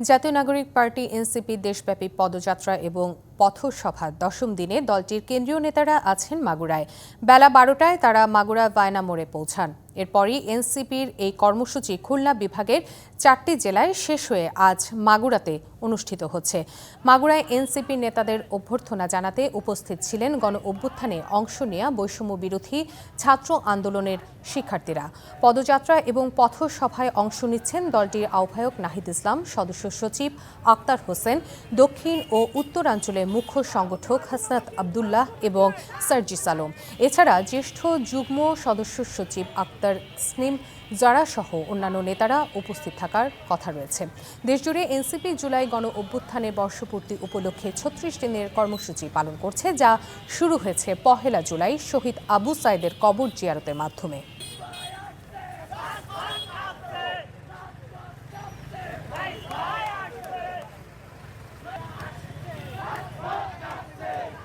জাতীয় নাগরিক party NCP দেশব্যাপী পদযাত্রা এবং পথসভা দশম দিনে দলটির কেন্দ্রীয় নেতারা আছেন মাগুরায়। বেলা বারোটায় তারা মাগুরা বায়না মোড়ে পৌঁছান। এরপরই এনসিপির এই কর্মসূচি খুলনা বিভাগের চারটি জেলায় শেষ হয়ে আজ মাগুরাতে অনুষ্ঠিত হচ্ছে। মাগুরায় এনসিপি নেতাদের অভ্যর্থনা জানাতে উপস্থিত ছিলেন গণ অভ্যুত্থানে অংশ নেয়া বৈষম্য বিরোধী ছাত্র আন্দোলনের শিক্ষার্থীরা। পদযাত্রা এবং পথসভায় অংশ নিচ্ছেন দলটির আহ্বায়ক নাহিদ ইসলাম, সদস্য সচিব আক্তার হোসেন, দক্ষিণ ও উত্তরাঞ্চলের মুখ্য সংগঠক হাসনাত আবদুল্লাহ এবং সার্জিস আলম। এছাড়া জ্যেষ্ঠ যুগ্ম সদস্য সচিব আক্তার স্নিম সহ অন্যান্য নেতারা উপস্থিত থাকার কথা রয়েছে। দেশজুড়ে এনসিপি জুলাই গণ অভ্যুত্থানের বর্ষপূর্তি উপলক্ষে ছত্রিশ দিনের কর্মসূচি পালন করছে, যা শুরু হয়েছে পহেলা জুলাই শহীদ আবু সাইদের কবর জিয়ারতের মাধ্যমে।